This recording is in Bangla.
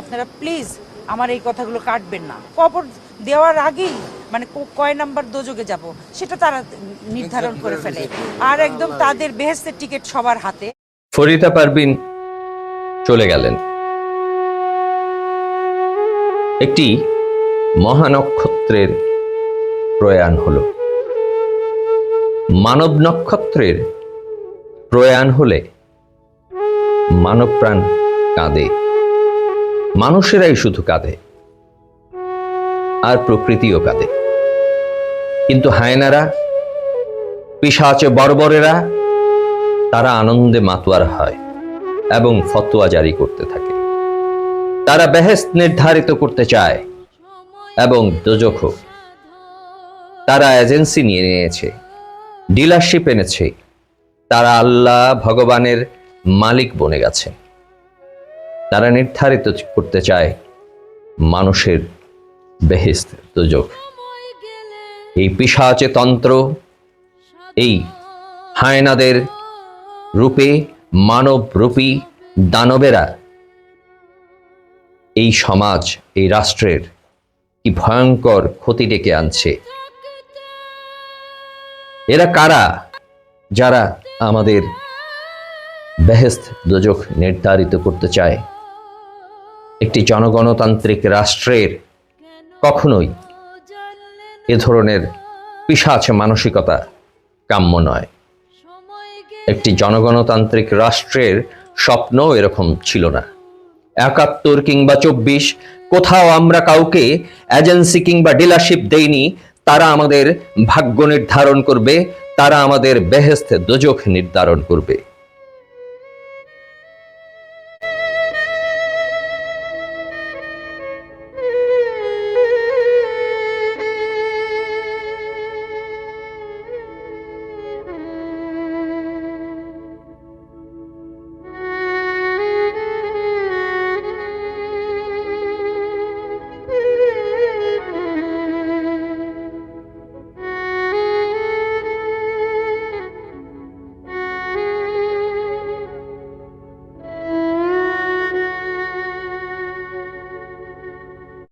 আপনারা প্লিজ আমার এই কথাগুলো কাটবেন না। কবর দেওয়ার আগেই মানে কয় নাম্বার দোজকে যাব সেটা তারা নির্ধারণ করে ফেলে। আর একদম তাদের বেহেস্তের টিকিট সবার হাতে। ফরিদা পারবিন চলে গেলেন। একটি মহানক্ষত্রের প্রয়াণ হল। মানব নক্ষত্রের প্রয়াণ হলে মানব প্রাণ কাঁদে। মানুষেরাই শুধু কাঁদে। আর প্রকৃতিও কাঁদে। কিন্তু হায়নারা পিসাচে বর্বরেরা, তারা আনন্দে মাতোয়ার হয় এবং ফতোয়া জারি করতে থাকে। তারা বেহেস্ত নির্ধারিত করতে চায় এবং দোজখ তারা এজেন্সি নিয়ে নিয়েছে, ডিলারশিপ এনেছে। তারা আল্লাহ ভগবানের মালিক বনে গেছে। তারা নির্ধারিত করতে চায় মানুষের বেহেস্ত দোজখ এই পিসাচে তন্ত্র, এই হায়নাদের রূপে মানব রূপী দানবেরা, এই সমাজ, এই রাষ্ট্রের কি ভয়ঙ্কর ক্ষতি ডেকে আনছে? এরা কারা যারা আমাদের বেহেস্ত দোজখ নির্ধারিত করতে চায়? একটি জনগণতান্ত্রিক রাষ্ট্রের কখনোই এ ধরনের পিসাচ মানসিকতা কাম্য নয়। একটি জনগণতান্ত্রিক রাষ্ট্রের স্বপ্ন এরকম ছিল না। একাত্তর কিংবা চব্বিশ, কোথাও আমরা কাউকে এজেন্সি কিংবা ডিলারশিপ দেইনি, তারা আমাদের ভাগ্য নির্ধারণ করবে, তারা আমাদের বেহেস্ত দোজখ নির্ধারণ করবে।